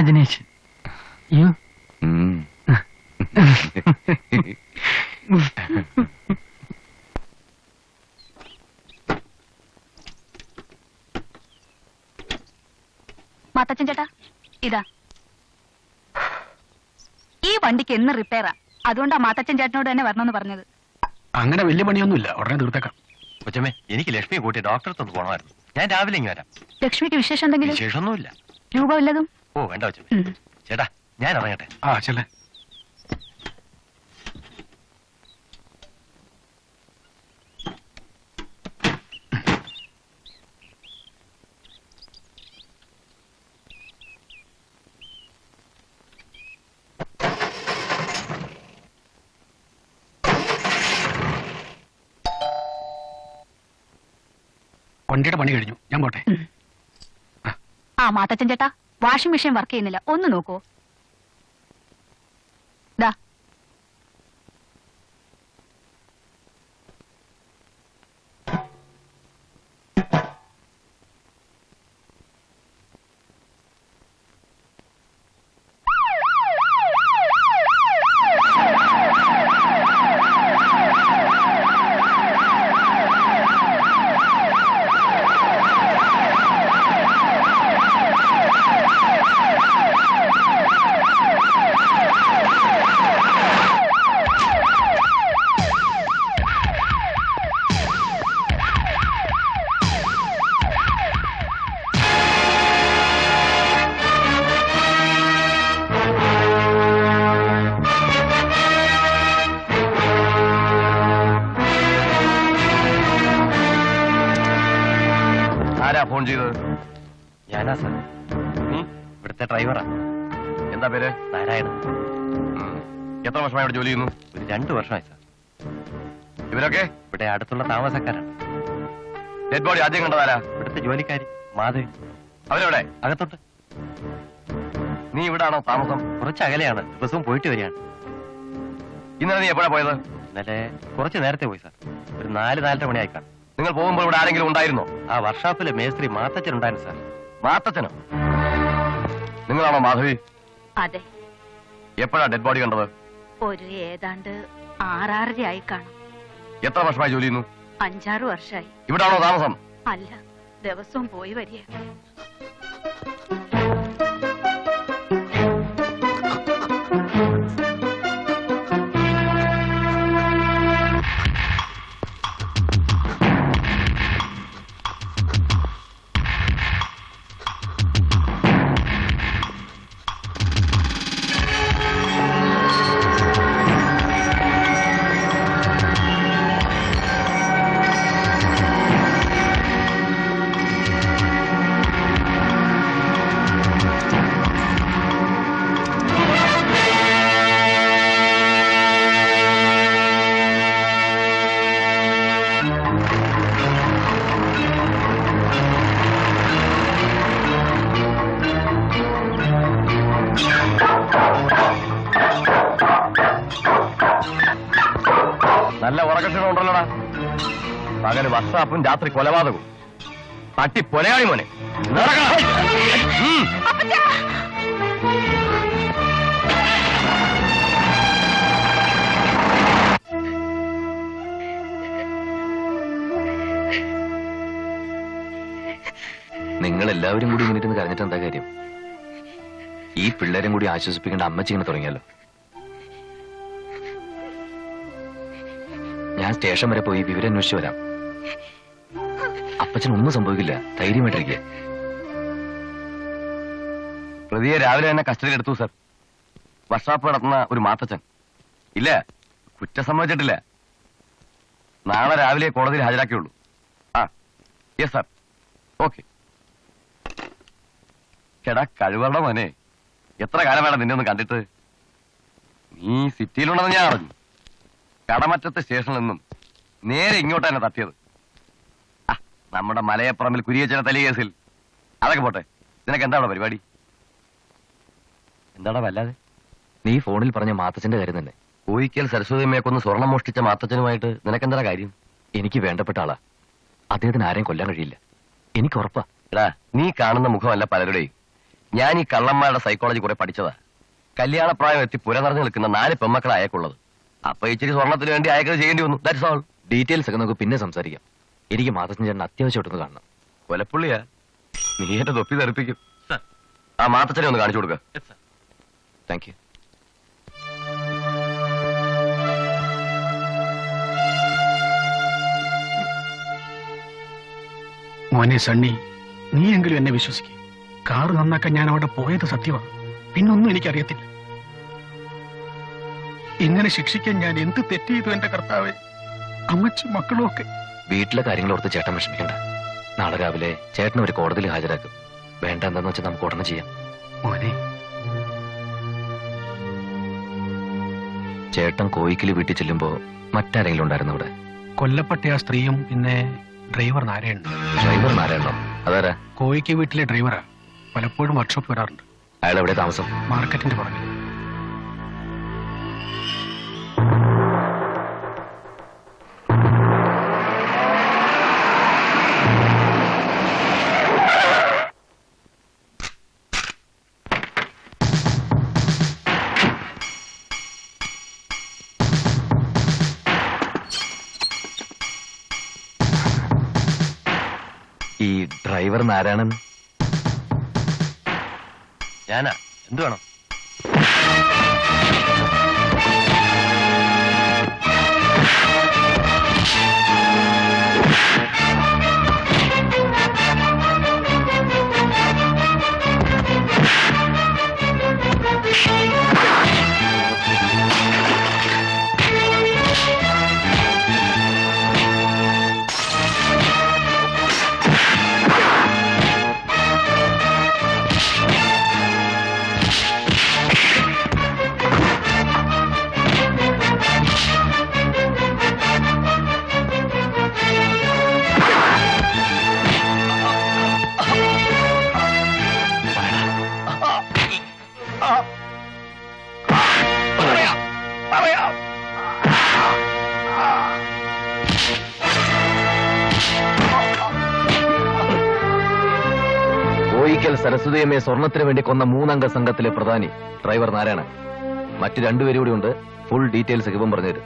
Congratulation അയ്യോ ഉം. മാത്തച്ഛൻ ചേട്ടാ ഇതാ. ഈ വണ്ടിക്ക് എന്ന് റിപ്പയറാ? അതുകൊണ്ടാ മാത്തച്ഛൻ ചേട്ടനോട് തന്നെ വരണമെന്ന് പറഞ്ഞത്. അങ്ങനെ വലിയ പണിയൊന്നുമില്ല. ഉടനെ തീർത്തേക്കാം. കൊച്ചമ്മേ എനിക്ക് ലക്ഷ്മിയെ കൂട്ടി ഡോക്ടറെ ഒന്ന് പോകണമായിരുന്നു ഞാൻ രാവിലെ ഇങ്ങ് വരാം. ലക്ഷ്മിക്ക് വിശേഷം എന്തെങ്കിലും? വിശേഷമൊന്നുമില്ല. രൂപ വല്ലതും ഓ വേണ്ട വെച്ചു. ചേട്ടാ ഞാൻ ഇറങ്ങട്ടെ. ആ ചെല്ലേ. വണ്ടിയുടെ പണി കഴിഞ്ഞു. ഞാൻ പോട്ടെ. ആ മാത്തച്ഛൻ ചേട്ടാ. വാഷിംഗ് മെഷീൻ വർക്ക് ചെയ്യുന്നില്ല. ഒന്ന് നോക്കൂ. നീ ഇവിടുത്തെ ഡ്രൈവറാ. എന്താ പേര്? നാരായണൻ. എത്ര വർഷമായി ഇവിടെ ജോലി ചെയ്യുന്നു? ഒരു രണ്ടു വർഷമായി സാർ. ഇവരൊക്കെ? ഇവിടെ അടുത്തുള്ള താമസക്കാരാണ്. ഡെഡ് ബോഡി ആദ്യം കണ്ടതാരാ? ഇവിടുത്തെ ജോലിക്കാരി മാധവി. അവരവിടെ? അകത്തോട്ട് നീ ഇവിടാണോ താമസം? കുറച്ച് അകലെയാണ്. ദിവസവും പോയിട്ട് വരികയാണ്. ഇന്നലെ നീ എപ്പോഴാ പോയത്? ഇന്നലെ കുറച്ച് നേരത്തെ പോയി സാർ. ഒരു നാല് നാലര മണിയായിക്കാണ് നിങ്ങൾ പോകുമ്പോൾ ഇവിടെ ആരെങ്കിലും ഉണ്ടായിരുന്നോ? ആ വർഷാപ്പിലെ മേസ്ത്രി മാത്തച്ഛൻ ഉണ്ടായിരുന്നു സാർ. മാത്തച്ഛനോ നിങ്ങളാണോ മാധവി? അതെ. എപ്പോഴാ ഡെഡ് ബോഡി കണ്ടത്? ഒരു ഏതാണ്ട് ആറാറരയായി കാണും. എത്ര വർഷമായി ജോലി ചെയ്യുന്നു? അഞ്ചാറ് വർഷമായി ഇവിടാണോ താമസം? അല്ല ദിവസവും പോയി വരിക. ഉണ്ടല്ലോടാ പകൽ വർഷാപ്പും രാത്രി കൊലപാതകവും. തട്ടി പൊലയാളി മോനെ. നിങ്ങൾ എല്ലാവരും കൂടി ഇങ്ങനെ ഇരുന്ന് കരഞ്ഞിട്ട് എന്താ കാര്യം? ഈ പിള്ളേരും കൂടി ആശ്വസിപ്പിക്കേണ്ട അമ്മച്ചിങ്ങനെ തുടങ്ങിയല്ലോ. ഞാൻ സ്റ്റേഷൻ വരെ പോയി വിവരം അന്വേഷിച്ചു വരാം. അപ്പച്ചൻ ഒന്നും സംഭവിക്കില്ല. ധൈര്യമായിട്ടിരിക്കുക പ്രതിയെ രാവിലെ തന്നെ കസ്റ്റഡിയിൽ എടുത്തു സർ. വർഷാപ്പ് നടത്തുന്ന ഒരു മാത്തച്ഛൻ. ഇല്ല കുറ്റം സംഭവിച്ചിട്ടില്ല നാളെ രാവിലെ കോടതിയിൽ ഹാജരാക്കിയുള്ളൂ. ആ യെസ് സാർ. ഓക്കെ. എടാ കഴിവറുടെ മോനെ. എത്ര കാലം വേണം നിന്നെ ഒന്ന് കണ്ടിട്ട്? നീ സിറ്റിയിലുണ്ടെന്ന് ഞാൻ അറിഞ്ഞു. കടമറ്റത്തെ സ്റ്റേഷനിൽ നിന്നും നേരെ ഇങ്ങോട്ട് തന്നെ തട്ടിയത് നമ്മുടെ മലയപ്പുറമിൽ കുരിയച്ചന തലി കേസിൽ. അതൊക്കെ പോട്ടെ നിനക്ക് എന്താണ് പരിപാടി? എന്താടാ വല്ലാതെ? നീ ഫോണിൽ പറഞ്ഞ മാത്തച്ഛന്റെ കാര്യം തന്നെ. കോയിക്കൽ സരസ്വതിയമ്മയെ കൊന്ന് സ്വർണം മോഷ്ടിച്ച മാത്തച്ഛനുമായിട്ട് നിനക്കെന്താ കാര്യം? എനിക്ക് വേണ്ടപ്പെട്ട ആളാ. അദ്ദേഹത്തിന് ആരെയും കൊല്ലാൻ കഴിയില്ല. എനിക്ക് ഉറപ്പാ. എടാ നീ കാണുന്ന മുഖമല്ല പലരുടെയും. ഞാൻ ഈ കള്ളന്മാരുടെ സൈക്കോളജി കുറെ പഠിച്ചതാ. കല്യാണപ്രായം എത്തി പുര നിറഞ്ഞു നിൽക്കുന്ന നാല് പെമ്മക്കളെ അയക്കുള്ളത് അപ്പൊ ഇച്ചിരി സ്വർണത്തിന് വേണ്ടി അയക്കത് ചെയ്യേണ്ടി വന്നു. ദാറ്റ്സ് ഓൾ ഡീറ്റെയിൽസ് ഒക്കെ നമുക്ക് പിന്നെ സംസാരിക്കാം. എനിക്ക് മാതച്ചൻ ചേട്ടൻ അത്യാവശ്യമായിട്ടൊന്ന് കാണണം. കൊലപ്പുള്ളിയാ നീ എന്റെ തൊപ്പി തെറിപ്പിക്കും ആ മാത്തച്ഛനെ ഒന്ന് കാണിച്ചു കൊടുക്ക. താങ്ക് യു മോനെ സണ്ണി നീയെങ്കിലും എന്നെ വിശ്വസിക്കും. കാറ് നന്നാക്കാൻ ഞാൻ അവിടെ പോയത് സത്യമാണ് പിന്നൊന്നും എനിക്കറിയത്തില്ല. ഇങ്ങനെ ശിക്ഷിക്കാൻ ഞാൻ എന്ത് തെറ്റ് ചെയ്തു എന്റെ കർത്താവെ? അമ്മച്ചും മക്കളും ഒക്കെ വീട്ടിലെ കാര്യങ്ങൾ ഓർത്ത് ചേട്ടൻ വിഷമിക്കണ്ട. നാളെ രാവിലെ ചേട്ടൻ ഒരു കോടതിയിൽ ഹാജരാക്കും. വേണ്ട എന്താന്ന് വെച്ചാൽ നമുക്ക് ഉടനെ ചെയ്യാം. മോനെ. ചേട്ടൻ കോയിക്കിൽ വീട്ടിൽ ചെല്ലുമ്പോ മറ്റാരെങ്കിലും ഉണ്ടായിരുന്നു ഇവിടെ കൊല്ലപ്പെട്ട ആ സ്ത്രീയും പിന്നെ ഡ്രൈവർ നാരായണൻ. ഡ്രൈവർ നാരായണോ അതാരാ? കോയിക്ക് വീട്ടിലെ ഡ്രൈവറാ. പലപ്പോഴും വർക്ക്ഷോപ്പ് വരാറുണ്ട്. അയാൾ എവിടെ താമസം? മാർക്കറ്റിന്റെ പുറകിൽ ഡ്രൈവർ നാരായണൻ. ഞാനാ? എന്ത് വേണം? കോയിക്കൽ സരസ്വതിയമ്മയെ സ്വർണത്തിന് വേണ്ടി കൊന്ന മൂന്നംഗ സംഘത്തിലെ പ്രധാനി ഡ്രൈവർ നാരായണൻ. മറ്റു രണ്ടുപേരും കൂടി ഉണ്ട്. ഫുൾ ഡീറ്റെയിൽസ് ഇവൻ പറഞ്ഞുതരും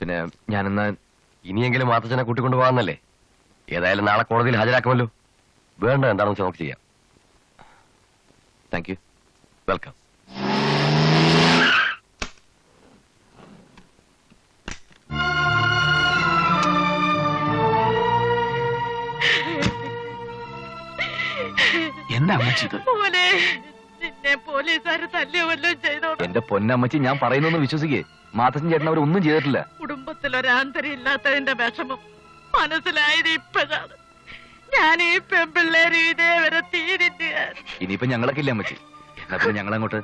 പിന്നെ ഞാൻ ഞാനെന്നാ ഇനിയെങ്കിലും മാത്തച്ഛനെ കൂട്ടിക്കൊണ്ടു പോകാന്നല്ലേ ഏതായാലും നാളെ കോടതിയിൽ ഹാജരാക്കുമല്ലോ. വേണ്ട എന്താണെന്ന് വെച്ചാൽ നമുക്ക് ചെയ്യാം. താങ്ക് യു വെൽക്കം എന്താ അമ്മച്ചി ഇത്? മോനെ നിന്നെ പോലീസുകാര് തല്ലിയ ചെയ്തോ എന്റെ പൊന്നമ്മച്ചി ഞാൻ പറയുന്നൊന്ന് വിശ്വസിക്കേ. മാത്തച്ഛൻ ചേട്ടൻ അവരൊന്നും ചെയ്തിട്ടില്ല. കുടുംബത്തിൽ ഒരാന്തരം ഇല്ലാത്തതിന്റെ വിഷമം മനസ്സിലായത് ഇപ്പോഴാണ്. ഞാൻ ഈ പെൺപിള്ളേര് ഇതേവരെ തീരിട്ട് ഇനിയിപ്പോ ഞങ്ങളൊക്കെ ഇല്ല അമ്മച്ചി? എന്നാ പിന്നെ ഞങ്ങളങ്ങോട്ട്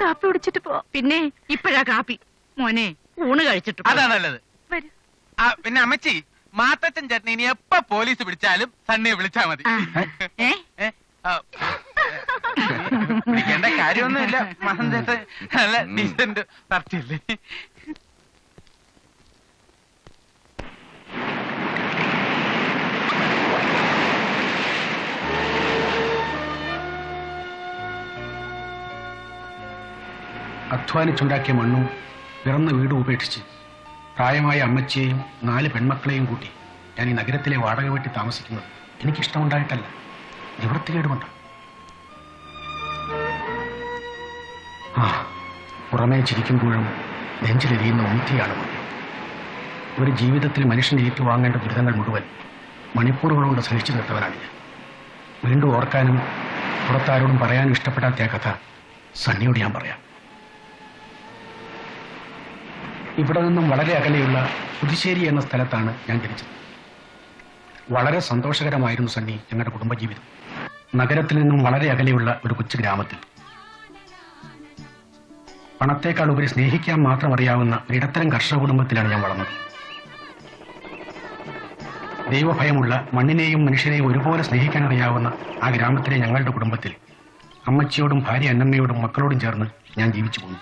കാപ്പി കുടിച്ചിട്ട് പോ. പിന്നെ ഇപ്പോഴാ കാപ്പി. മോനെ ഊണ് കഴിച്ചിട്ട്. അതാ നല്ലത്. വരൂ. ആ പിന്നെ അമ്മച്ചി മാത്തച്ഛൻ ചേട്ടൻ ഇനി എപ്പ പോലീസ് പിടിച്ചാലും സണ്ണിയെ വിളിച്ചാ മതി. ഏ? പിടിക്കേണ്ട കാര്യമൊന്നുമില്ല. മഹൻ ചേട്ടൻ നല്ല ഡീസന്റ് പാർട്ടിയല്ലേ അധ്വാനിച്ചുണ്ടാക്കിയ മണ്ണും പിറന്ന വീടും ഉപേക്ഷിച്ച് പ്രായമായ അമ്മച്ചിയെയും നാല് പെൺമക്കളെയും കൂട്ടി ഞാൻ ഈ നഗരത്തിലെ വാടക വീട്ടിൽ താമസിക്കുന്നത് എനിക്കിഷ്ടമുണ്ടായിട്ടല്ല. നിവൃത്തികേടുമുണ്ട് ആ പുറമേ ചിരിക്കുമ്പോഴും നെഞ്ചിലെരിയുന്ന മോനെ. ഒരു ജീവിതത്തിൽ മനുഷ്യൻ ഏറ്റുവാങ്ങേണ്ട ദുരിതങ്ങൾ മുഴുവൻ മണിക്കൂറുകൾ കൊണ്ട് സഹിച്ചു നിർത്തവനാണ് ഞാൻ. വീണ്ടും ഓർക്കാനും പുറത്താരോടും പറയാനും ഇഷ്ടപ്പെടാത്ത ആ കഥ സണ്ണിയോട് ഞാൻ പറയാം. ഇവിടെ നിന്നും വളരെ അകലെയുള്ള പുതുശ്ശേരി എന്ന സ്ഥലത്താണ് ഞാൻ ജനിച്ചത്. വളരെ സന്തോഷകരമായിരുന്നു സണ്ണി ഞങ്ങളുടെ കുടുംബജീവിതം. നഗരത്തിൽ നിന്നും വളരെ അകലെയുള്ള ഒരു കൊച്ചു ഗ്രാമത്തിൽ. പണത്തേക്കാൾ ഉപരി സ്നേഹിക്കാൻ മാത്രം അറിയാവുന്ന ഇടത്തരം കർഷക കുടുംബത്തിലാണ് ഞാൻ വളർന്നത്. ദൈവഭയമുള്ള മണ്ണിനെയും മനുഷ്യനെയും ഒരുപോലെ സ്നേഹിക്കാൻ അറിയാവുന്ന ആ ഗ്രാമത്തിലെ ഞങ്ങളുടെ കുടുംബത്തിൽ അമ്മച്ചിയോടും ഭാര്യ അന്നമ്മയോടും മക്കളോടും ചേർന്ന് ഞാൻ ജീവിച്ചു പോന്നു.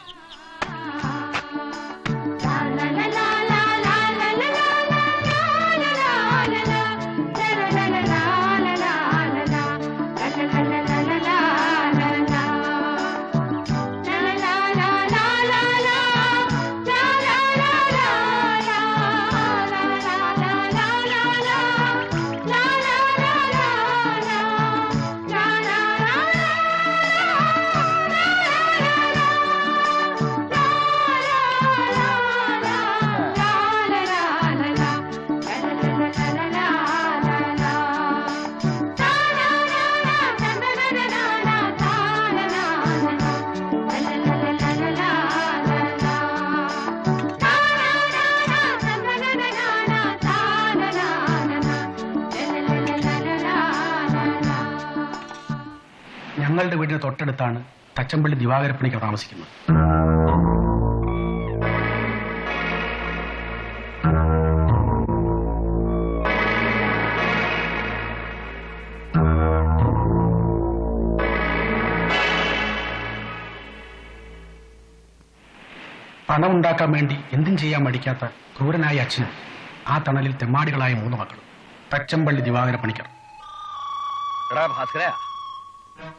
ഞങ്ങളുടെ വീടിന് തൊട്ടടുത്താണ് തച്ചമ്പള്ളി ദിവാകരപ്പണിക്ക് താമസിക്കുന്നത്. പണം ഉണ്ടാക്കാൻ വേണ്ടി എന്തും ചെയ്യാൻ മടിക്കാത്ത ക്രൂരനായ അച്ഛനും ആ തണലിൽ തെമ്മാടികളായ മൂന്ന് മക്കളും തച്ചമ്പള്ളി ദിവാകര പണിക്കർ എടാ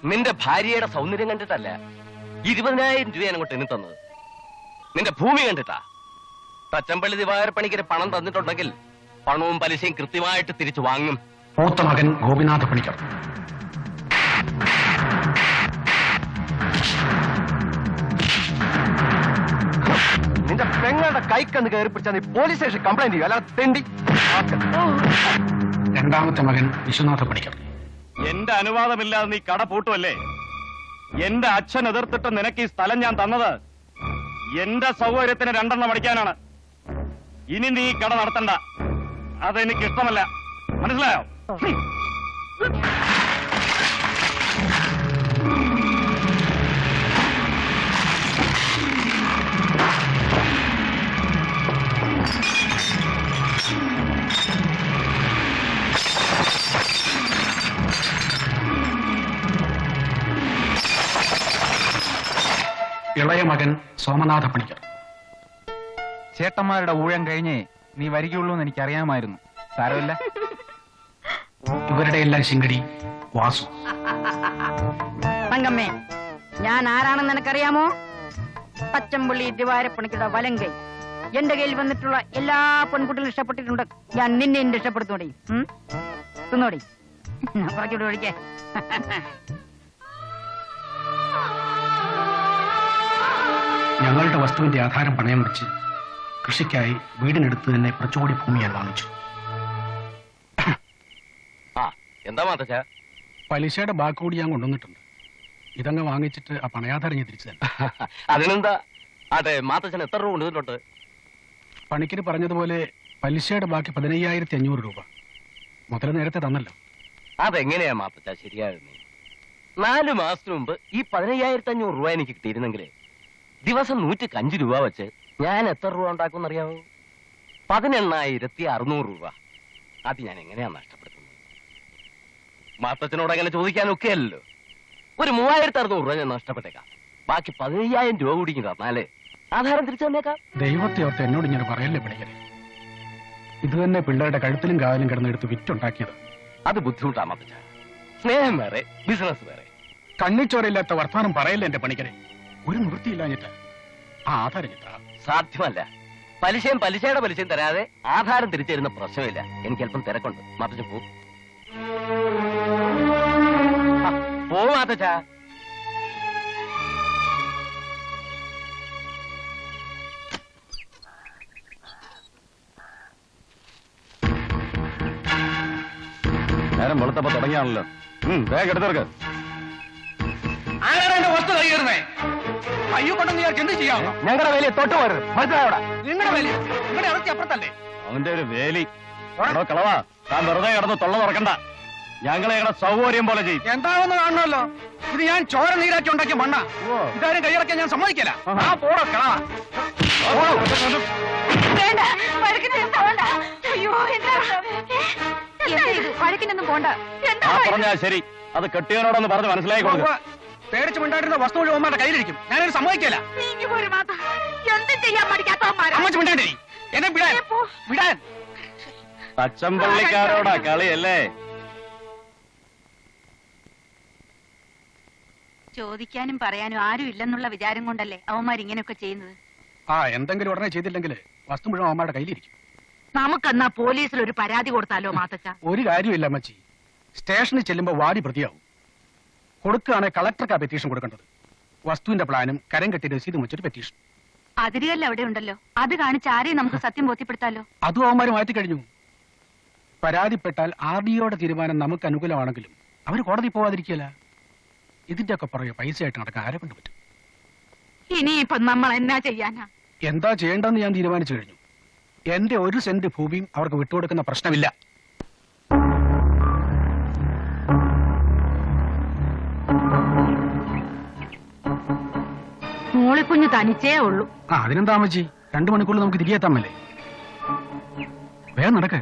നിന്റെ ഭാര്യയുടെ സൗന്ദര്യം കണ്ടിട്ടല്ല. ഇരുപതിനായിരം രൂപ അങ്ങോട്ട് എണ്ണി തന്നത്. നിന്റെ ഭൂമി കണ്ടിട്ടാ. തച്ചമ്പള്ളി ദിവാര പണിക്കര് പണം തന്നിട്ടുണ്ടെങ്കിൽ പണവും പലിശയും കൃത്യമായിട്ട് തിരിച്ചു വാങ്ങും. മൂത്ത മകൻ ഗോപിനാഥ പണിക്കർ. നിന്റെ പെങ്ങളുടെ കൈക്കന്ന് കയറി പിടിച്ചാൽ നീ പോലീസ് സ്റ്റേഷൻ കംപ്ലൈന്റ് ചെയ്യും. അല്ലാതെ തെണ്ടി. രണ്ടാമത്തെ മകൻ വിശ്വനാഥ പണിക്കർ. എന്റെ അനുവാദമില്ലാതെ നീ കട പൂട്ടുമല്ലേ എന്റെ അച്ഛൻ എതിർത്തിട്ട് നിനക്ക് ഈ സ്ഥലം ഞാൻ തന്നത്? എന്റെ സൗകര്യത്തിന് രണ്ടെണ്ണം അടിക്കാനാണ്. ഇനി നീ കട നടത്തണ്ട. അതെനിക്ക് ഇഷ്ടമല്ല. മനസ്സിലായോ? ഇളയ മകൻ സോമനാഥ പണിക്കർ. ചേട്ടന്മാരുടെ ഊഴം കഴിഞ്ഞേ നീ വരികയുള്ളൂ എന്ന് എനിക്കറിയാമായിരുന്നു. സാരമില്ല. ഇവരുടെ എല്ലാം ശിങ്കടി വാസു. തങ്കമ്മേ ഞാൻ ആരാണെന്ന് നിനക്കറിയാമോ? പച്ചമ്പുള്ളി ദിവാരപ്പണിക്കുടെ വലങ്കൈ. എന്റെ കയ്യിൽ വന്നിട്ടുള്ള എല്ലാ പെൺകുട്ടികളും ഇഷ്ടപ്പെട്ടിട്ടുണ്ട് ഞാൻ നിന്നെ എന്റെ ഇഷ്ടപ്പെടുത്തോടി? തിന്നോടി. കുറച്ചുകൂടി ഒഴിക്കേ? ഞങ്ങളുടെ വസ്തുവിന്റെ ആധാരം പണയം വെച്ച് കൃഷിക്കായി വീടിനടുത്ത് തന്നെ കുറച്ചുകൂടി ഭൂമി ഞാൻ വാങ്ങിച്ചു. എന്താ മാത്തച്ച പലിശയുടെ ബാക്ക് കൂടി ഞാൻ കൊണ്ടുവന്നിട്ടുണ്ട്. ഇതങ്ങ് വാങ്ങിച്ചിട്ട് ആ പണയാധാരം ഞാൻ തിരിച്ചു തന്നെ അതിനെന്താ അതെ മാത്തച്ഛൻ എത്ര രൂപ കൊണ്ടുവന്നിട്ടുണ്ട്? പണിക്കര് പറഞ്ഞതുപോലെ പലിശയുടെ ബാക്കി പതിനയ്യായിരത്തി അഞ്ഞൂറ് രൂപ. മുതൽ നേരത്തെ തന്നല്ലോ. അതെങ്ങനെയാ മാത്തച്ച ശരിയാകുന്നേ. നാല് മാസത്തിന് മുമ്പ് ഈ പതിനയ്യായിരത്തി അഞ്ഞൂറ് രൂപ എനിക്ക് കിട്ടിയിരുന്നെങ്കിൽ ദിവസം നൂറ്റി അഞ്ച് രൂപ വെച്ച് ഞാൻ എത്ര രൂപ ഉണ്ടാക്കും അറിയാമോ പതിനെണ്ണായിരത്തി അറുന്നൂറ് രൂപ. അത് ഞാൻ എങ്ങനെയാ നഷ്ടപ്പെടുത്തുന്നത്? മാത്തച്ഛനോട് അങ്ങനെ ചോദിക്കാനൊക്കെ അല്ലല്ലോ ഒരു മൂവായിരത്തി അറുന്നൂറ് രൂപ ഞാൻ നഷ്ടപ്പെട്ടേക്കാം. ബാക്കി പതിനയ്യായിരം രൂപ കൂടി തന്നാലേ ആധാരം തിരിച്ചു തന്നേക്കാം. ദൈവത്തെ ഓർത്ത് എന്നോട് ഇങ്ങനെ പറയല്ലേ പിടിക്കരെ ഇത് തന്നെ പിള്ളേരുടെ കഴുത്തിലും കാലിലും കിടന്നെടുത്ത് വിറ്റുണ്ടാക്കിയത്. അത് ബുദ്ധിമുട്ടാ മാത്തച്ഛ സ്നേഹം വേറെ ബിസിനസ് വേറെ. കണ്ണിച്ചോരയില്ലാത്ത വർത്തമാനം പറയല്ലേ എന്റെ പണിക്കരെ? ഒരു നിവൃത്തിയില്ലാഞ്ഞിട്ട്. ആ ആധാരം ചിത്ര സാധ്യമല്ല. പലിശയും പലിശയുടെ പലിശയും തരാതെ ആധാരം തിരിച്ചു തരുന്ന പ്രശ്നമില്ല. എനിക്ക് അല്പം തിരക്കുണ്ട്. മാത്തച്ഛൻ പോ. പോ മാത്തച്ഛ. നേരം വെളുത്തപ്പോ തുടങ്ങിയാണല്ലോ. ഉം, വേഗം എടുത്തിറക്ക് ആരാണ് എന്റെ വസ്തു കൈയേറുന്നേ അയ്യോ കൊണ്ടെന്ന് ഞാൻ എന്ത് ചെയ്യാം? ഞങ്ങളുടെ വേലയെ തൊട്ട് പോരുത്. മനസ്സിലായോടാ നിങ്ങളുടെ വേലി? നിങ്ങളുടെ ഇറച്ചി അപ്പുറത്തല്ലേ? അവന്റെ ഒരു വേലി. എടോ കളവാ. താൻ വെറുതെ കിടന്ന് തൊള്ള തുറക്കണ്ട. ഞങ്ങളെ ഞങ്ങളുടെ സൗകര്യം പോലെ ചെയ്യും. എന്താണെന്ന് കാണണമല്ലോ? ഇത് ഞാൻ ചോര നീരാക്കി ഉണ്ടാക്കിയ മണ്ണ. ഇതാരും കൈയടക്കാൻ ഞാൻ സമ്മതിക്കില്ല. ആ പോടോ കളാ വേണ്ട വഴക്കിന് പോണ്ട. അയ്യോ എന്താ? വഴക്കിനൊന്നും പോണ്ട. എന്താ പറഞ്ഞാ ശരി. അത് കെട്ടിയവനോടൊന്ന് പറഞ്ഞ് മനസ്സിലാക്കി കൊടുക്കുക പേടിച്ച് മിണ്ടാടുന്ന വസ്തു മുഴുവൻ അമ്മയുടെ കയ്യിലിരിക്കും. ഞാനൊരു നീങ്ങി പോരും മാതാ. എന്തും ചെയ്യാൻ പഠിക്കാത്തവന്മാരാ അമ്മച്ച് മിണ്ടാണ്ടി എന്നെ വിടാൻ. വിടാൻ. പച്ചമ്പള്ളിക്കാരോടാ കളിയല്ലേ ചോദിക്കാനും പറയാനും ആരും ഇല്ലെന്നുള്ള വിചാരം കൊണ്ടല്ലേ അവന്മാർ ഇങ്ങനെയൊക്കെ ചെയ്യുന്നത്? ആ എന്തെങ്കിലും ഉടനെ ചെയ്തില്ലെങ്കിൽ വസ്തു മുഴുവൻ അമ്മയുടെ കയ്യിലിരിക്കും. നമുക്കെന്നാ പോലീസിൽ ഒരു പരാതി കൊടുത്താലോ മാത്തച്ച ഒരു കാര്യമില്ല അമ്മച്ചി. സ്റ്റേഷനിൽ ചെല്ലുമ്പോ വാടി പ്രതിയാവും. കൊടുക്കുകയാണെങ്കിൽ കളക്ടർക്ക് ആ പെറ്റീഷൻ കൊടുക്കേണ്ടത്. വസ്തുവിന്റെ പ്ലാനും കരം കെട്ടി രസീതും വെച്ചൊരു പെറ്റീഷൻ അതിരുകല്ല അവിടെ ഉണ്ടല്ലോ. അത് കാണിച്ച് ആരെയും നമുക്ക് സത്യം ബോധ്യപ്പെടുത്താലോ? അതും അവന്മാർ മാറ്റി കഴിഞ്ഞു. പരാതിപ്പെട്ടാൽ ആർ ഡിഒയുടെ തീരുമാനം നമുക്ക് അനുകൂലമാണെങ്കിലും അവർ കോടതി പോവാതിരിക്കില്ല ഇതിന്റെ ഒക്കെ പുറകെ പൈസ ആയിട്ട് നടക്കാൻ ആരെ കൊണ്ട് പറ്റും? ഇനിയിപ്പൊ നമ്മൾ എന്നാ ചെയ്യാനാ? എന്താ ചെയ്യേണ്ടെന്ന് ഞാൻ തീരുമാനിച്ചു കഴിഞ്ഞു. എന്റെ ഒരു സെന്റ് ഭൂമിയും അവർക്ക് വിട്ടുകൊടുക്കുന്ന പ്രശ്നമില്ല. മൂളിക്കുഞ്ഞ് തനിച്ചേ ഉള്ളൂ. അതിനെന്താ അമ്മച്ചി? രണ്ടു മണിക്കൂറിൽ നമുക്ക് തിരികെത്താമല്ലേ വേഗം നടക്കേ.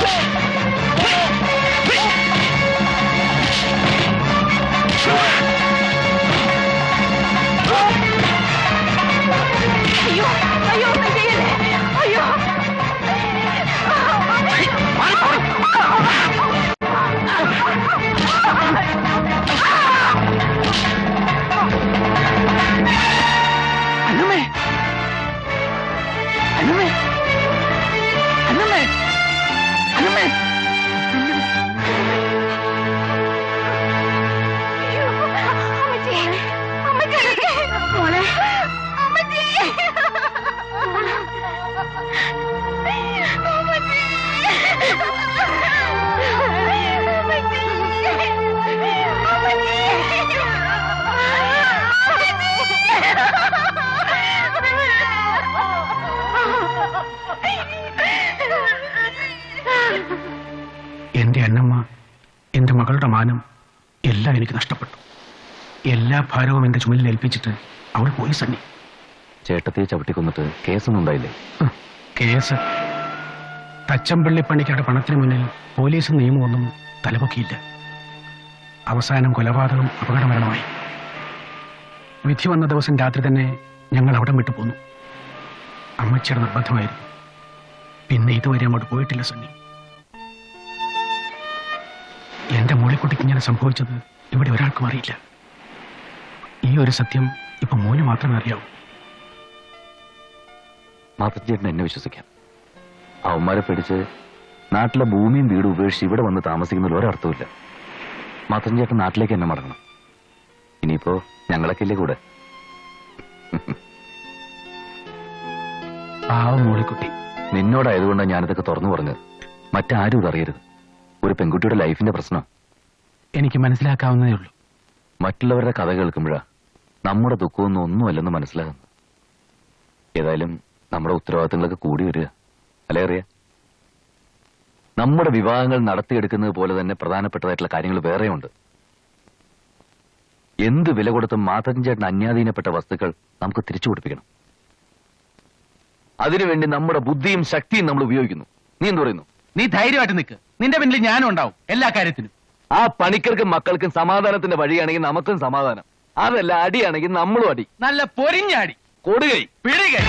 മാനം എല്ലാം എനിക്ക് നഷ്ടപ്പെട്ടു. എല്ലാ ഭാരവും എന്റെ ചുമലിൽ ഏൽപ്പിച്ചിട്ട് അവൾ പോയി സണ്ണി. ചേട്ടത്തെ ചവിട്ടിക്കൊന്നിട്ട് കേസൊന്നും ഉണ്ടായില്ലേ? കേസ്. തച്ചമ്പള്ളി പണിക്കാരുടെ പണത്തിന് മുന്നിൽ പോലീസും നിയമമൊന്നും തലപൊക്കിയില്ല. അവസാനം കൊലപാതകം അപകടമരണമായി. വിധി വന്ന ദിവസം രാത്രി തന്നെ ഞങ്ങൾ അവിടം വിട്ടു പോന്നു. അമ്മച്ചിയുടെ നിർബന്ധമായിരുന്നു. പിന്നെ ഇതുവരെ അങ്ങോട്ട് പോയിട്ടില്ല സണ്ണി. മോളിക്കുട്ടിക്ക് ഇങ്ങനെ സംഭവിച്ചത് ഇവിടെ ഒരാൾക്കും അറിയില്ല. ഈ ഒരു സത്യം ഇപ്പൊ മോന് മാത്രമേ അറിയാവൂ. മാത്തച്ചേട്ടൻ എന്നെ വിശ്വസിക്കാം. അവന്മാരെ പിടിച്ച് നാട്ടിലെ ഭൂമിയും വീടും ഉപേക്ഷിച്ച് ഇവിടെ വന്ന് താമസിക്കുന്നതിൽ ഒരർത്ഥമില്ല മാതൃജേട്ടൻ നാട്ടിലേക്ക് എന്നെ മടങ്ങണം. ഇനിയിപ്പോ ഞങ്ങളൊക്കെ ഇല്ലേ കൂടെ? ആ മോളിക്കുട്ടി. നിന്നോടായതുകൊണ്ടാണ് ഞാനിതൊക്കെ തുറന്നു പറഞ്ഞത്. മറ്റാരും ഇതറിയരുത് ഒരു പെൺകുട്ടിയുടെ ലൈഫിന്റെ പ്രശ്നം എനിക്ക് മനസ്സിലാക്കാവുന്നതേ ഉള്ളൂ. മറ്റുള്ളവരുടെ കഥ കേൾക്കുമ്പോഴാ നമ്മുടെ ദുഃഖമൊന്നും ഒന്നുമല്ലെന്ന് മനസ്സിലാകുന്നു ഏതായാലും നമ്മുടെ ഉത്തരവാദിത്തങ്ങളൊക്കെ കൂടി വരിക. അല്ലേ അറിയാ നമ്മുടെ വിവാഹങ്ങൾ നടത്തിയെടുക്കുന്നത് പോലെ തന്നെ പ്രധാനപ്പെട്ടതായിട്ടുള്ള കാര്യങ്ങൾ വേറെയുണ്ട്. എന്ത് വില കൊടുത്തും മാധവൻ ചേട്ടൻ അന്യാധീനപ്പെട്ട വസ്തുക്കൾ നമുക്ക് തിരിച്ചു കൊടുപ്പിക്കണം. അതിനുവേണ്ടി നമ്മുടെ ബുദ്ധിയും ശക്തിയും നമ്മൾ ഉപയോഗിക്കുന്നു. നീ എന്ത് പറയുന്നു? നീ ധൈര്യമായിട്ട് നിൽക്ക്. നിന്റെ പിന്നിൽ ഞാനും ഉണ്ടാവും എല്ലാ കാര്യത്തിനും. ആ പണിക്കർക്കും മക്കൾക്കും സമാധാനത്തിന്റെ വഴിയാണെങ്കിൽ നമുക്കും സമാധാനം. അതല്ല അടിയാണെങ്കിൽ നമ്മളും അടി. നല്ല പൊരിഞ്ഞ അടി. കൊടുകൈ പിടികൈ